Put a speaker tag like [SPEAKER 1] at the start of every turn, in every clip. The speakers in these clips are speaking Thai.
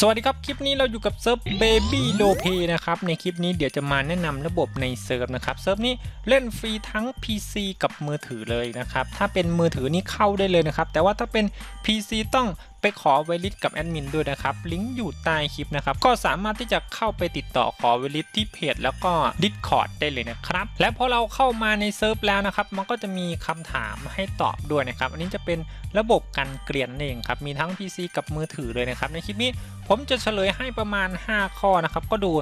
[SPEAKER 1] สวัสดีครับ คลิปนี้เราอยู่กับเซิร์ฟ Baby l o p a y นะครับ ในคลิปนี้เดี๋ยวจะมาแนะนำระบบในเซิร์ฟนะครับ เซิร์ฟนี้เล่นฟรีทั้ง PC กับมือถือเลยนะครับ ถ้าเป็นมือถือนี่เข้าได้เลยนะครับ แต่ว่าถ้าเป็น PC ต้องไปขอไวลิสกับแอดมินด้วยนะครับ ลิงก์อยู่ใต้คลิปนะครับ ก็สามารถที่จะเข้าไปติดต่อขอไวลิสที่เพจแล้วก็ Discord ได้เลยนะครับ และพอเราเข้ามาในเซิร์ฟแล้วนะครับ มันก็จะมีคำถามให้ตอบด้วยนะครับ อันนี้จะเป็นระบบการเกลียนเองครับ มีทั้ง PC กับมือถือเลยนะครับ ในคลิปนี้ผมจะเฉลยให้ประมาณ 5 ข้อนะครับ ก็ดู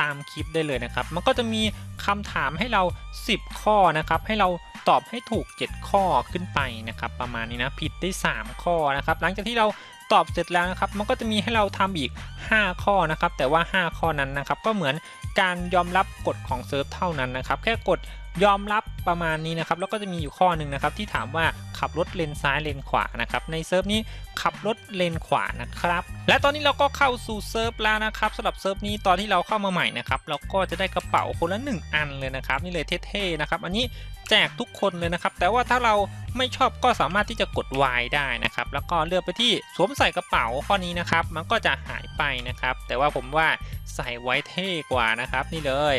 [SPEAKER 1] ตามคลิปได้เลยนะครับ มันก็จะมีคำถามให้เรา 10 ข้อนะครับ ให้เราตอบให้ถูก 7 ข้อขึ้นไปนะครับ ประมาณนี้นะ ผิดได้ 3 ข้อนะครับ หลังจากที่เรา ตอบเสร็จแล้วนะครับ มันก็จะมีให้เราทำอีก 5 ข้อนะครับ แต่ว่า 5 ข้อนั้นนะครับ ก็เหมือนการยอมรับกฎของเซิร์ฟเท่านั้นนะครับ แค่กด ยอมรับประมาณนี้นะครับ แล้วก็จะมีอยู่ข้อหนึ่งนะครับ ที่ถามว่าขับรถเลนซ้ายเลนขวานะครับ ในเซิร์ฟนี้ขับรถเลนขวานะครับ และตอนนี้เราก็เข้าสู่เซิร์ฟแล้วนะครับสำหรับเซิร์ฟนี้ตอนที่เราเข้ามาใหม่นะครับเราก็จะได้กระเป๋าคนละ 1 อันเลยนะครับ นี่เลยเท่ๆนะครับ อันนี้แจกทุกคนเลยนะครับ แต่ว่าถ้าเราไม่ชอบก็สามารถที่จะกด Y ได้นะครับ แล้วก็เลือกไปที่สวมใส่กระเป๋าข้อนี้นะครับ มันก็จะหายไปนะครับ แต่ว่าผมว่าใส่ไว้เท่กว่านะครับ นี่เลย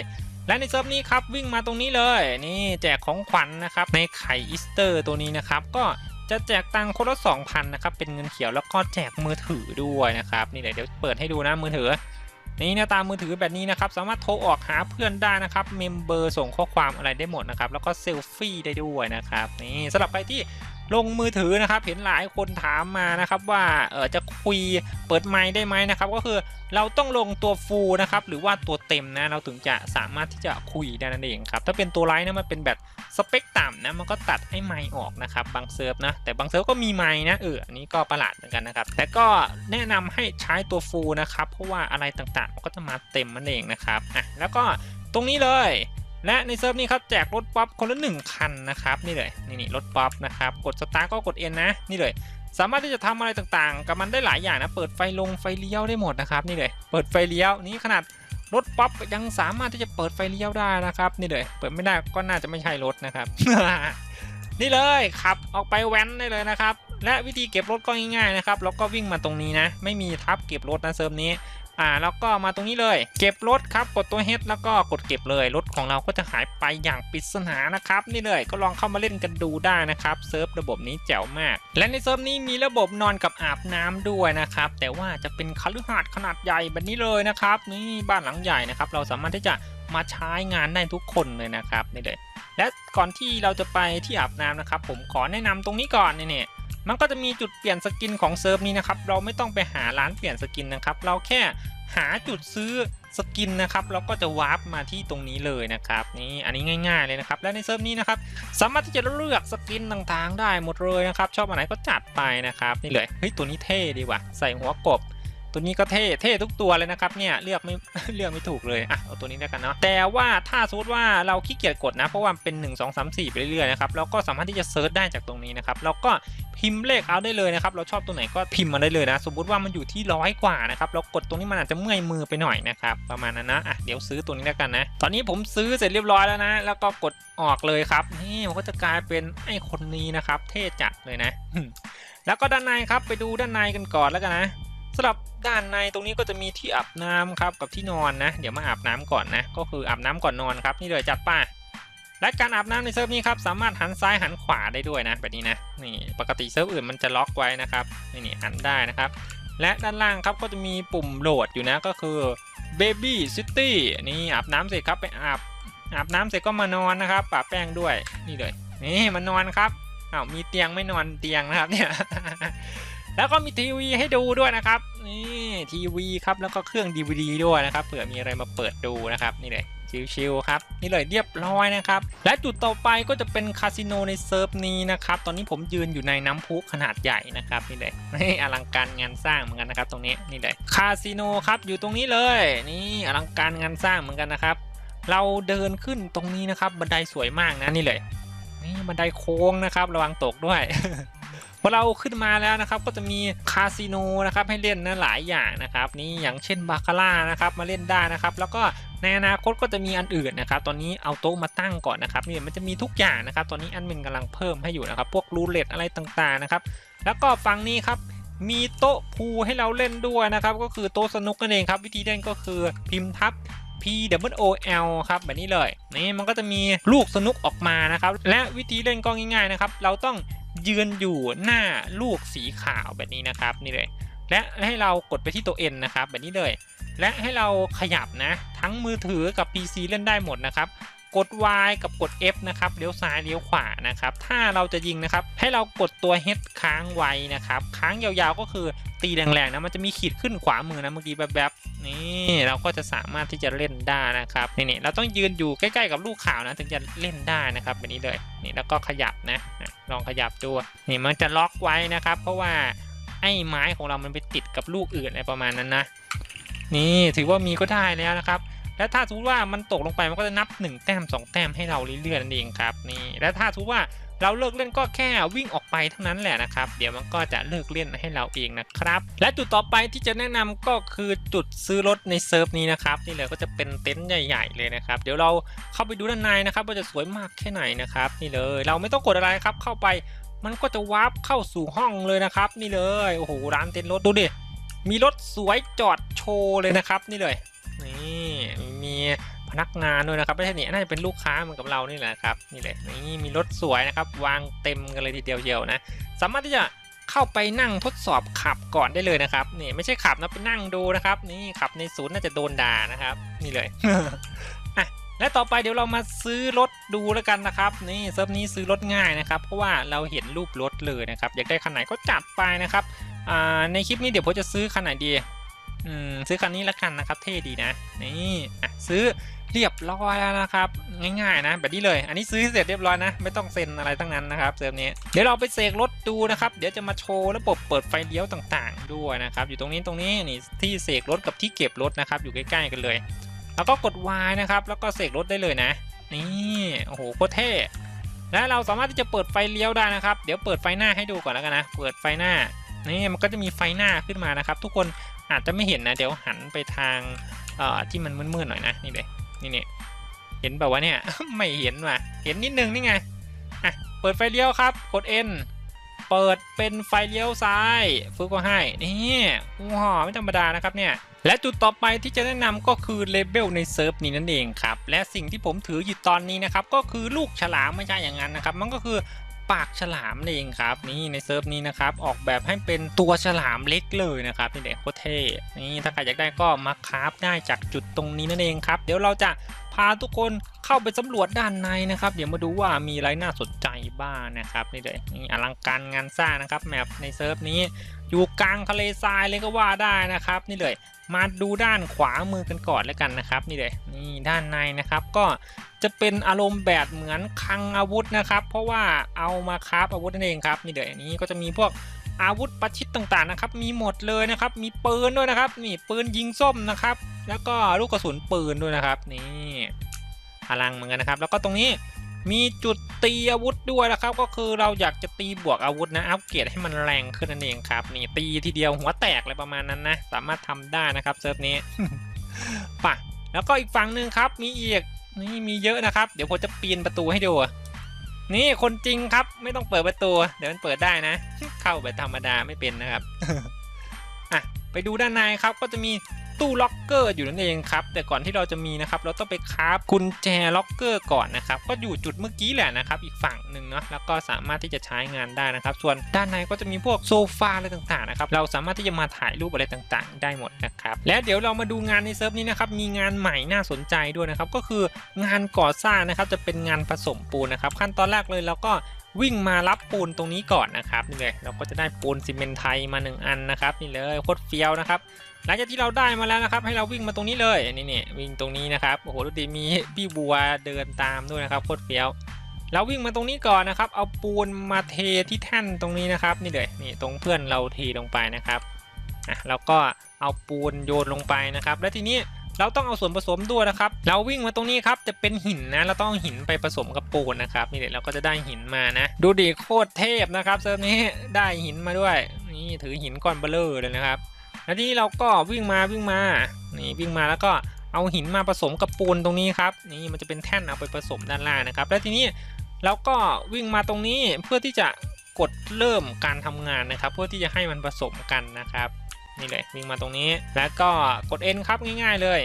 [SPEAKER 1] และในเซิร์ฟนี้ครับวิ่งมาตรงนี้เลยนี่แจกของขวัญนนะครับในไข่อีสเตอร์ตัวนี้นะครับก็จะแจกตังค์คนละ2,000นะครับเป็นเงินเขียวแล้วก็แจกมือถือด้วยนะครับนี่เลยเดี๋ยวเปิดให้ดูนะมือถือนี่หน้าตามือถือแบบนี้นะครับสามารถโทรออกหาเพื่อนได้นะครับเมมเบอร์ส่งข้อความอะไรได้หมดนะครับแล้วก็เซลฟี่ได้ด้วยนะครับนี่สำหรับใครที่ ลงมือถือนะครับ เห็นหลายคนถามมานะครับว่าเออจะคุยเปิดไมค์ได้ไหมนะครับ ก็คือเราต้องลงตัวฟูลนะครับ หรือว่าตัวเต็มนะเราถึงจะสามารถที่จะคุยได้นั่นเองครับ ถ้าเป็นตัวไลท์นะมันเป็นแบบสเปคต่ำนะมันก็ตัดให้ไมค์ออกนะครับบางเซิร์ฟนะแต่บางเซิร์ฟก็มีไมค์นะเอออันนี้ก็ประหลาดเหมือนกันนะครับ แต่ก็แนะนำให้ใช้ตัวฟูลนะครับ เพราะว่าอะไรต่างๆมันก็จะมาเต็มมันเองนะครับอะแล้วก็ตรงนี้เลย และในเซิร์ฟนี้ครับแจกรถป๊อปคนละหนึ่งคันนะครับนี่เลยนี่นี่รถป๊อปนะครับกดสตาร์ก็กดเอ็นนะนี่เลย สามารถที่จะทำอะไรต่างๆ กับมันได้หลายอย่างนะเปิดไฟลงไฟเลี้ยวได้หมดนะครับนี่เลย เปิดไฟเลี้ยวนี่ขนาดรถป๊อปยังสามารถที่จะเปิดไฟเลี้ยวได้นะครับ นี่เลย เปิดไม่ได้ก็น่าจะไม่ใช่รถนะครับนี่เลยขับออกไปแว้นได้เลยนะครับ และวิธีเก็บรถก็ง่ายๆนะครับแล้วก็วิ่งมาตรงนี้นะ ไม่มีทับเก็บรถนะเซิร์ฟนี้ อ่าแล้วก็มาตรงนี้เลย เก็บรถครับกดตัว H แล้วก็กดเก็บเลยรถของเราก็จะหายไปอย่างปริศนานะครับนี่เลยก็ลองเข้ามาเล่นกันดูได้นะครับเซิร์ฟระบบนี้แจ๋วมาก และในเซิร์ฟนี้มีระบบนอนกับอาบน้ำด้วยนะครับแต่ว่าจะเป็นคฤหาสน์ขนาดใหญ่แบบนี้เลยนะครับนี่บ้านหลังใหญ่นะครับเราสามารถที่จะมาใช้งานได้ทุกคนเลยนะครับนี่เลยและก่อนที่เราจะไปที่อาบน้ำนะครับ ผมขอแนะนำตรงนี้ก่อนเนี่ย มันก็จะมีจุดเปลี่ยนสกินของเซิร์ฟนี้นะครับ เราไม่ต้องไปหาร้านเปลี่ยนสกินนะครับ เราแค่หาจุดซื้อสกินนะครับเราก็จะวาร์ปมาที่ตรงนี้เลยนะครับนี่อันนี้ง่าย ๆเลยนะครับ และในเซิร์ฟนี้นะครับสามารถที่จะเลือกสกินต่างๆ ได้หมดเลยนะครับ ชอบอันไหนก็จัดไปนะครับนี่เลยเฮ้ยตัวนี้เท่ดีว่ะใส่หัวกบ ตัวนี้ก็เท่เท่ทุกตัวเลยนะครับเนี่ยเลือกไม่เลือกไม่ถูกเลยอะเอาตัวนี้แล้วกันเนาะแต่ว่าถ้าสมมติว่าเราขี้เกียจกดนะเพราะว่าเป็น 1 2 3 4 ไปเรื่อยๆนะครับเราก็สามารถที่จะเซิร์ชได้จากตรงนี้นะครับเราก็พิมพ์เลขเอาได้เลยนะครับเราชอบตัวไหนก็พิมพ์มาได้เลยนะสมมติว่ามันอยู่ที่ร้อยกว่านะครับเรากดตรงนี้มันอาจจะเมื่อยมือไปหน่อยนะครับประมาณนั้นนะอะเดี๋ยวซื้อตัวนี้แล้วกันนะตอนนี้ผมซื้อเสร็จเรียบร้อยแล้วนะ แล้วก็กดออกเลยครับนี่มันก็จะกลายเป็นไอ้คนนี้นะครับ เท่จัดเลยนะ แล้วก็ด้านในครับไปดูด้านในกันก่อนแล้วกันนะ สำหรับด้านในตรงนี้ก็จะมีที่อาบน้ำครับกับที่นอนนะ เดี๋ยวมาอาบน้ำก่อนนะ ก็คืออาบน้ำก่อนนอนครับ นี่เลยจัดป้าและการอาบน้ำในเซิร์ฟนี้ครับสามารถหันซ้ายหันขวาได้ด้วยนะแบบนี้นะนี่ปกติเซิร์ฟอื่นมันจะล็อกไว้นะครับนี่นี่หันได้นะครับ และด้านล่างครับก็จะมีปุ่มโหลดอยู่นะก็คือ Baby City นี่อาบน้ำเสร็จครับไปอาบอาบน้ำเสร็จก็มานอนนะครับปะแป้งด้วยนี่เลยนี่มานอนครับอ้าวมีเตียงไม่นอนเตียงนะครับเนี่ย แล้วก็มีทีวีให้ดูด้วยนะครับนี่ทีวีครับแล้วก็เครื่อง DVD ด้วยนะครับเผื่อมีอะไรมาเปิดดูนะครับนี่เลยชิลๆครับนี่เลยเรียบร้อยนะครับ และจุดต่อไปก็จะเป็นคาสิโนในเซิร์ฟนี้นะครับ ตอนนี้ผมยืนอยู่ในน้ำพุขนาดใหญ่นะครับนี่เลยนี่อลังการงานสร้างเหมือนกันนะครับ ตรงนี้นี่เลยคาสิโนครับอยู่ตรงนี้เลย นี่อลังการงานสร้างเหมือนกันนะครับ เราเดินขึ้นตรงนี้นะครับ บันไดสวยมากนะนี่เลย นี่บันไดโค้งนะครับ ระวังตกด้วย อเราขึ้นมาแล้วนะครับก็จะมีคาสิโนนะครับให้เล่นนะหลายอย่างนะครับนี่อย่างเช่นบาคาร่านะครับมาเล่นได้นะครับแล้วก็ในอนาคตก็จะมีอันอื่นนะครับ ตอนนี้เอาโต๊ะมาตั้งก่อนนะครับนี่มันจะมีทุกอย่างนะครับ ตอนนี้อันมินกำลังเพิ่มให้อยู่นะครับ พวกรูเล็ตอะไรต่างๆนะครับ แล้วก็ฝั่งนี้ครับมีโต๊ะพูลให้เราเล่นด้วยนะครับ ก็คือโต๊ะสนุกนั่นเองครับ วิธีเล่นก็คือพิมพ์ทับ P W O L ครับแบบนี้เลยนี่มันก็จะมีลูกสนุกออกมานะครับ และวิธีเล่นก็ง่ายๆนะครับ เราต้อง ยืนอยู่หน้าลูกสีขาวแบบนี้นะครับนี่เลย และให้เรากดไปที่ตัว N นะครับแบบนี้เลย และให้เราขยับนะ ทั้งมือถือกับ PC เล่นได้หมดนะครับ กด Y กับกด F นะครับเลี้ยวซ้ายเลี้ยวขวานะครับ ถ้าเราจะยิงนะครับ ให้เรากดตัว H ค้างไว้นะครับ ค้างยาวๆก็คือตีแรงๆนะมันจะมีขีดขึ้นขวามือนะเมื่อกี้แบบๆนี่เราก็จะสามารถที่จะเล่นได้นะครับนี่ๆเราต้องยืนอยู่ใกล้ๆกับลูกขาวนะถึงจะเล่นได้นะครับแบบนี้เลยนี่แล้วก็ขยับนะลองขยับดูนี่มันจะล็อกไว้นะครับ เพราะว่าไอ้ไม้ของเรามันไปติดกับลูกอื่นอะไรประมาณนั้นนะนี่ถือว่ามีก็ได้แล้วนะครับ และถ้าสมมติว่ามันตกลงไปมันก็จะนับ 1 แต้ม 2 แต้มให้เราเรื่อยๆนั่นเองครับนี่และถ้าสมมติว่าเราเลิกเล่นก็แค่วิ่งออกไปเท่านั้นแหละนะครับ เดี๋ยวมันก็จะเลิกเล่นให้เราเองนะครับ และจุดต่อไปที่จะแนะนำก็คือจุดซื้อรถในเซิร์ฟนี้นะครับนี่เลยก็จะเป็นเต็นท์ใหญ่ ๆ เลยนะครับ เดี๋ยวเราเข้าไปดูด้านในนะครับว่าจะสวยมากแค่ไหนนะครับ นี่เลย เราไม่ต้องกดอะไรครับเข้าไป มันก็จะวาร์ปเข้าสู่ห้องเลยนะครับ นี่เลยโอ้โหร้านเต็นท์รถดูดิมีรถสวยจอดโชว์เลยนะครับ นี่เลยนี่ มีพนักงานด้วยนะครับไม่ใช่นี่น่าจะเป็นลูกค้าเหมือนกับเรานี่แหละครับนี่เลยนี่มีรถสวยนะครับวางเต็มกันเลยทีเดียวเดียวนะสามารถที่จะเข้าไปนั่งทดสอบขับก่อนได้เลยนะครับนี่ไม่ใช่ขับนะไปนั่งดูนะครับนี่ขับในศูนย์น่าจะโดนด่านะครับ นี่เลยอะและต่อไปเดี๋ยวเรามาซื้อรถดูแล้วกันนะครับ นี่เซิร์ฟนี้ซื้อรถง่ายนะครับเพราะว่าเราเห็นรูปรถเลยนะครับอยากได้คันไหนก็จัดไปนะครับในคลิปนี้เดี๋ยวผมจะซื้อคันไหนดี ซื้อคันนี้ละกันนะครับ เท่ดีนะ นี่อะซื้อเรียบร้อยแล้วนะครับ ง่ายๆนะ แบบนี้เลย อันนี้ซื้อเสร็จเรียบร้อยนะ ไม่ต้องเซ็นอะไรทั้งนั้นนะครับเซิร์ฟนี้ เดี๋ยวเราไปเสกรถดูนะครับ เดี๋ยวจะมาโชว์ระบบเปิดไฟเลี้ยวต่างๆ ด้วยนะครับ อยู่ตรงนี้ตรงนี้นี่ที่เสกรถกับที่เก็บรถนะครับ อยู่ใกล้ๆกันเลย แล้วก็กด Y นะครับ แล้วก็เสกรถได้เลยนะ นี่ โอ้โห โคตรเท่ และเราสามารถที่จะเปิดไฟเลี้ยวได้นะครับ เดี๋ยวเปิดไฟหน้าให้ดูก่อนแล้วกันนะ เปิดไฟหน้า นี่ มันก็จะมีไฟหน้าขึ้นมานะครับ ทุกคน อาจจะไม่เห็นนะ เดี๋ยวหันไปทางที่มันมืดๆหน่อยนะนี่เลยนี่นี่เห็นแบบว่าเนี่ยไม่เห็นว่ะเห็นนิดนึงนี่ไงอะเปิดไฟเลี้ยวครับ กด N เปิดเป็นไฟเลี้ยวซ้ายฟึกก็ให้นี่ว้าวไม่ธรรมดานะครับเนี่ยและจุดต่อไปที่จะแนะนำก็คือเลเบลในเซิร์ฟนี้นั่นเองครับ และสิ่งที่ผมถืออยู่ตอนนี้นะครับ ก็คือลูกฉลามไม่ใช่อย่างนั้นนะครับ มันก็คือ ปากฉลามนี่เองครับนี่ในเซิร์ฟนี้นะครับออกแบบให้เป็นตัวฉลามเล็กเลยนะครับนี่เด็กโคตรเท่นี่ถ้าใครอยากได้ก็มาคราฟได้จากจุดตรงนี้นั่นเองครับเดี๋ยวเราจะ พาทุกคนเข้าไปสำรวจด้านในนะครับ เดี๋ยวมาดูว่ามีอะไรน่าสนใจบ้างนะครับนี่เลยนี่อลังการงานสร้างนะครับแมปในเซิร์ฟนี้ อยู่กลางทะเลทรายเลยก็ว่าได้นะครับ นี่เลยมาดูด้านขวามือกันก่อนแล้วกันนะครับ นี่เลยนี่ด้านในนะครับ ก็จะเป็นอารมณ์แบบเหมือนคลังอาวุธนะครับ เพราะว่าเอามาคราฟอาวุธนั่นเองครับนี่เลยนนี้ก็จะมีพวก อาวุธประชิดต่างๆนะครับ มีหมดเลยนะครับ มีปืนด้วยนะครับ นี่ปืนยิงส้มนะครับ แล้วก็ลูกกระสุนปืนด้วยนะครับ นี่พลังเหมือนกันนะครับ แล้วก็ตรงนี้มีจุดตีอาวุธด้วยนะครับ ก็คือเราอยากจะตีบวกอาวุธนะ อัปเกรดให้มันแรงขึ้นนั่นเองครับ นี่ตีทีเดียวหัวแตกอะไรประมาณนั้นนะ สามารถทำได้นะครับเซิร์ฟนี้ป่ะแล้วก็อีกฝั่งหนึ่งครับ มีอีกนี่มีเยอะนะครับ เดี๋ยวผมจะปีนประตูให้ดู นี่คนจริงครับไม่ต้องเปิดประตู เดี๋ยวมันเปิดได้นะ เข้าแบบธรรมดาไม่เป็นนะครับอะไปดูด้านในครับก็จะมี ตู้ล็อกเกอร์อยู่นั่นเองครับ แต่ก่อนที่เราจะมีนะครับ เราต้องไปคราฟกุญแจล็อกเกอร์ก่อนนะครับ ก็อยู่จุดเมื่อกี้แหละนะครับ อีกฝั่งหนึ่งเนาะ แล้วก็สามารถที่จะใช้งานได้นะครับ ส่วนด้านในก็จะมีพวกโซฟาอะไรต่างๆนะครับ เราสามารถที่จะมาถ่ายรูปอะไรต่างๆ ได้หมดนะครับ และเดี๋ยวเรามาดูงานในเซิร์ฟนี้นะครับ มีงานใหม่น่าสนใจด้วยนะครับ ก็คืองานก่อสร้างนะครับ จะเป็นงานผสมปูนนะครับ ขั้นตอนแรกเลยเราก็วิ่งมารับปูนตรงนี้ก่อนนะครับนี่เลยเราก็จะได้ปูนซีเมนต์ไทยมาหนึ่งอันนะครับนี่เลยโคตรเฟี้ยวนะครับ หลังจากที่เราได้มาแล้วนะครับ ให้เราวิ่งมาตรงนี้เลยนี่เนี่ยวิ่งตรงนี้นะครับโอ้โหดูดีมีพี่บัวเดินตามด้วยนะครับโคตรเฟี้ยว เราวิ่งมาตรงนี้ก่อนนะครับ เอาปูนมาเทที่แท่นตรงนี้นะครับ นี่เลยนี่ตรงเพื่อนเราเทลงไปนะครับอะแล้วก็เอาปูนโยนลงไปนะครับ แล้วทีนี้เราต้องเอาส่วนผสมด้วยนะครับ เราวิ่งมาตรงนี้ครับจะเป็นหินนะ เราต้องหินไปผสมกับปูนนะครับนี่เดี๋ยวเราก็จะได้หินมานะ ดูดิโคตรเทพนะครับเซิร์ฟนี้ได้หินมาด้วย นี่ถือหินก้อนเบลเลอร์เลยนะครับ แล้วทีนี้เราก็วิ่งมาวิ่งมา นี่วิ่งมาแล้วก็เอาหินมาผสมกับปูนตรงนี้ครับ นี่มันจะเป็นแท่นเอาไปผสมด้านล่างนะครับ แล้วทีนี้เราก็วิ่งมาตรงนี้เพื่อที่จะกดเริ่มการทำงานนะครับ เพื่อที่จะให้มันผสมกันนะครับ นี่เลยวิ่งมาตรงนี้ แล้วก็กด N ครับง่าย ๆเลย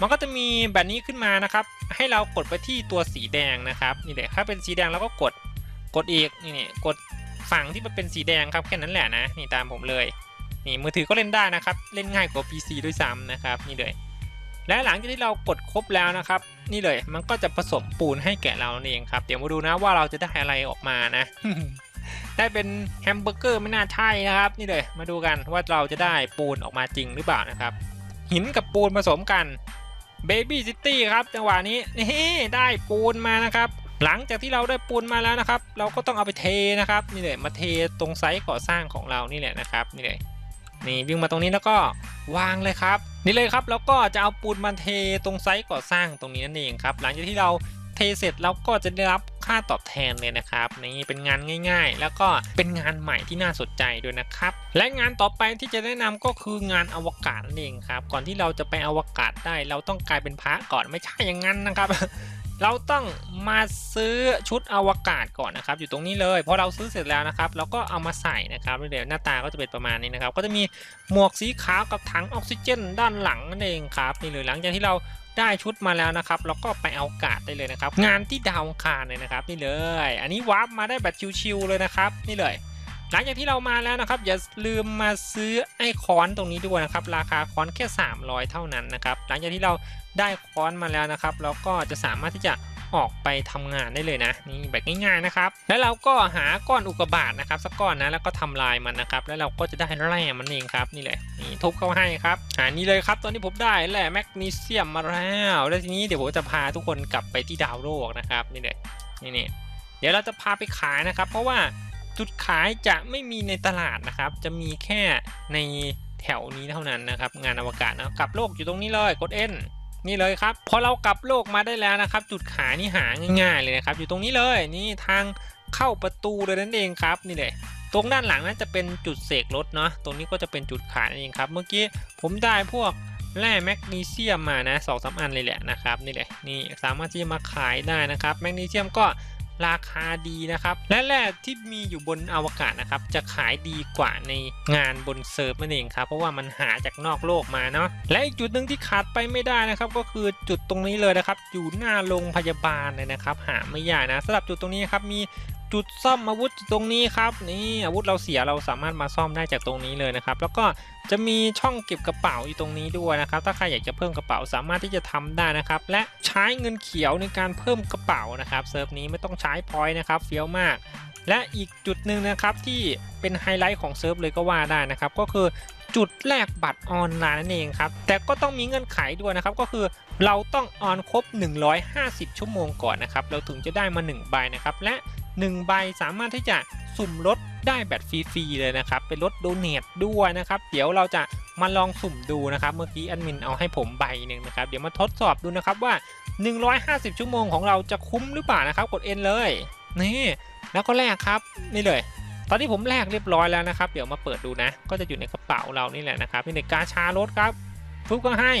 [SPEAKER 1] มันก็จะมีแบบนี้ขึ้นมานะครับ ให้เรากดไปที่ตัวสีแดงนะครับนี่เลยถ้าเป็นสีแดงเราก็กดกดอีกนี่นี่กดฝั่งที่มันเป็นสีแดงครับแค่นั้นแหละนะนี่ตามผมเลย นี่มือถือก็เล่นได้นะครับ เล่นง่ายกว่า PC ด้วยซ้ำนะครับ นี่เลย และหลังจากที่เรากดครบแล้วนะครับ นี่เลยมันก็จะผสมปูนให้แก่เรานั่นเองครับ เดี๋ยวมาดูนะว่าเราจะได้อะไรออกมานะ ได้เป็นแฮมเบอร์เกอร์ไม่น่าใช่นะครับ นี่เลยมาดูกันว่าเราจะได้ปูนออกมาจริงหรือเปล่านะครับ หินกับปูนผสมกัน Baby City ครับจังหวะนี้นี่ได้ปูนมานะครับ หลังจากที่เราได้ปูนมาแล้วนะครับ เราก็ต้องเอาไปเทนะครับ นี่เลยมาเทตรงไซต์ก่อสร้างของเรานี่แหละนะครับนี่เลย นี่วิ่งมาตรงนี้แล้วก็วางเลยครับ นี่เลยครับแล้วก็จะเอาปูนมาเทตรงไซต์ก่อสร้างตรงนี้นั่นเองครับ หลังจากที่เราเทเสร็จเราก็จะได้รับค่าตอบแทนเลยนะครับนี่เป็นงานง่าย ๆ แล้วก็เป็นงานใหม่ที่น่าสนใจด้วยนะครับ และงานต่อไปที่จะแนะนำก็คืองานอวกาศนั่นเองครับ ก่อนที่เราจะไปอวกาศได้ เราต้องกลายเป็นพระก่อนไม่ใช่อย่างนั้นนะครับ เราต้องมาซื้อชุดอวกาศก่อนนะครับ อยู่ตรงนี้เลยพอเราซื้อเสร็จแล้วนะครับเราก็เอามาใส่นะครับเดี๋ยวหน้าตาก็จะเป็นประมาณนี้นะครับ ก็จะมีหมวกสีขาวกับถังออกซิเจน ด้านหลังนั่นเองครับนี่เลยหลังจากที่เราได้ชุดมาแล้วนะครับเราก็ไปเอากาศได้เลยนะครับ งานที่ดาวอังคารเลยนะครับ นี่เลย อันนี้วาร์ปมาได้แบบชิวๆเลยนะครับ นี่เลย หลังจากที่เรามาแล้วนะครับ อย่าลืมมาซื้อไอ้ค้อนตรงนี้ด้วยนะครับ ราคาค้อนแค่ 300 เท่านั้นนะครับหลังจากที่เราได้ค้อนมาแล้วนะครับเราก็จะสามารถที่จะออกไปทำงานได้เลยนะนี่แบบง่ายๆนะครับ แล้วเราก็หาก้อนอุกกาบาตนะครับสักก้อนนะแล้วก็ทำลายมันนะครับ แล้วเราก็จะได้แร่มันเองครับนี่เลยนี่ทุบเข้าให้ครับอ่านี่เลยครับ ตอนนี้ผมได้แร่แมกนีเซียมมาแล้วแล้วทีนี้เดี๋ยวผมจะพาทุกคนกลับไปที่ดาวโลกนะครับนี่เลยนี่นี่เดี๋ยวเราจะพาไปขายนะครับ เพราะว่า จุดขายจะไม่มีในตลาดนะครับ จะมีแค่ในแถวนี้เท่านั้นนะครับ งานอวกาศนะกลับโลกอยู่ตรงนี้เลยกด N นี่เลยครับ พอเรากลับโลกมาได้แล้วนะครับ จุดขายนี่หาง่ายๆเลยนะครับ อยู่ตรงนี้เลยนี่ทางเข้าประตูเลยนั่นเองครับนี่เลยตรงด้านหลังนั้นจะเป็นจุดเสกรถเนาะตรงนี้ก็จะเป็นจุดขายนั่นเองครับ เมื่อกี้ผมได้พวกแร่แมกนีเซียมมานะสองสามอันเลยแหละนะครับนี่เลยนี่สามารถที่จะมาขายได้นะครับ แมกนีเซียมก็ ราคาดีนะครับ และแร่ที่มีอยู่บนอวกาศนะครับ จะขายดีกว่าในงานบนเซิร์ฟนั่นเองครับเพราะว่ามันหาจากนอกโลกมาเนาะและอีกจุดหนึ่งที่ขาดไปไม่ได้นะครับ ก็คือจุดตรงนี้เลยนะครับ อยู่หน้าโรงพยาบาลเลยนะครับ หาไม่ยากนะสำหรับจุดตรงนี้ครับมี จุดซ่อมอาวุธตรงนี้ครับนี่อาวุธเราเสียเราสามารถมาซ่อมได้จากตรงนี้เลยนะครับ แล้วก็จะมีช่องเก็บกระเป๋าอยู่ตรงนี้ด้วยนะครับ ถ้าใครอยากจะเพิ่มกระเป๋าสามารถที่จะทำได้นะครับ และใช้เงินเขียวในการเพิ่มกระเป๋านะครับเซิร์ฟนี้ไม่ต้องใช้พอยต์นะครับเฟี้ยวมาก และอีกจุดหนึ่งนะครับที่เป็นไฮไลท์ของเซิร์ฟเลยก็ว่าได้นะครับ ก็คือจุดแลกบัตรออนไลน์นั่นเองครับ แต่ก็ต้องมีเงื่อนไขด้วยนะครับ ก็คือเราต้องออนครบ 150 ชั่วโมงก่อนนะครับ เราถึงจะได้มา 1 ใบนะครับ และ 1 ใบสามารถที่จะสุ่มรถได้แบบฟรีๆเลยนะครับ เป็นรถโดเนทด้วยนะครับ เดี๋ยวเราจะมาลองสุ่มดูนะครับ เมื่อกี้แอดมินเอาให้ผมใบหนึ่งนะครับ เดี๋ยวมาทดสอบดูนะครับว่า 150 ชั่วโมงของเราจะคุ้มหรือเปล่านะครับ กด N เลยนี่แล้วก็แลกครับนี่เลย ตอนนี้ผมแลกเรียบร้อยแล้วนะครับ เดี๋ยวมาเปิดดูนะ ก็จะอยู่ในกระเป๋าเรานี่แหละนะครับนี่ในกาชารถครับฟุ๊กก็ให้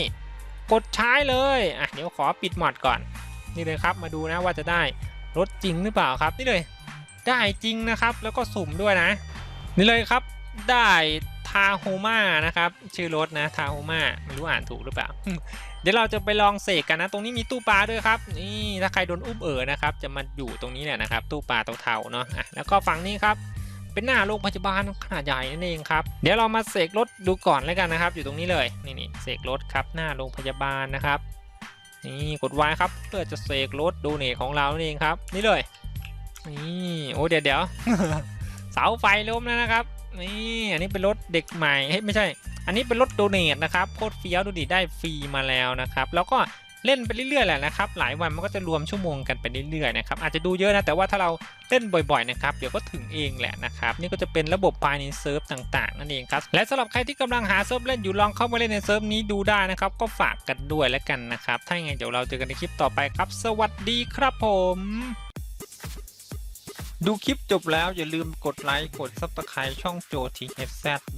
[SPEAKER 1] กดใช้เลยอะเดี๋ยวขอปิดหมดก่อนนี่เลยครับมาดูนะว่าจะได้ รถจริงหรือเปล่าครับนี่เลยได้จริงนะครับแล้วก็สุ่มด้วยนะ นี่เลยครับได้ทาโฮมานะครับชื่อรถนะทาโฮมาไม่รู้อ่านถูกหรือเปล่า เดี๋ยวเราจะไปลองเสกกันนะ ตรงนี้มีตู้ปลาด้วยครับนี่ถ้าใครโดนอุ้มเอ๋อนะครับจะมาอยู่ตรงนี้แหละนะครับ ตู้ปลาเทาๆเนาะอะแล้วก็ฝั่งนี้ครับเป็นหน้าโรงพยาบาลขนาดใหญ่นั่นเองครับ เดี๋ยวเรามาเสกรถดูก่อนแล้วกันนะครับ อยู่ตรงนี้เลยนี่นี่เสกรถครับหน้าโรงพยาบาลนะครับ นี่กดไว้ครับเพื่อจะเสกรถดูเนทของเรานั่นเองครับ นี่เลยนี่โอ้เดี๋ยวเดี๋ยวเสาไฟล้มแล้วนะครับนี่อันนี้เป็นรถเด็กใหม่เฮ้ยไม่ใช่ อันนี้เป็นรถโดเนทนะครับโคตรเฟี้ยวดูดิได้ฟรีมาแล้วนะครับ แล้วก็ เล่นไปเรื่อยๆแหละนะครับ หลายวันมันก็จะรวมชั่วโมงกันไปเรื่อยๆนะครับอาจจะดูเยอะนะแต่ว่าถ้าเราเล่นบ่อยๆนะครับเดี๋ยวก็ถึงเองแหละนะครับนี่ก็จะเป็นระบบภายในเซิร์ฟต่างๆนั่นเองครับและสำหรับใครที่กำลังหาเซิร์ฟเล่นอยู่ลองเข้ามาเล่นในเซิร์ฟนี้ดูได้นะครับก็ฝากกันด้วยแล้วกันนะครับถ้าอย่างไรเดี๋ยวเราเจอกันในคลิปต่อไปครับ สวัสดีครับผม ดูคลิปจบแล้วอย่าลืมกดไลค์กด s u b สไครต์ช่องโจทีเอซ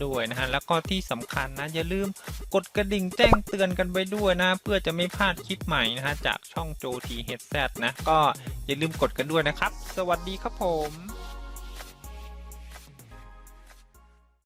[SPEAKER 1] ด้วยนะฮะ แล้วก็ที่สำคัญนะอย่าลืมกดกระดิ่งแจ้งเตือนกันไปด้วยนะ เพื่อจะไม่พลาดคลิปใหม่นะฮะ จากช่องโจทีเอซนะ ก็อย่าลืมกดกันด้วยนะครับ สวัสดีครับผม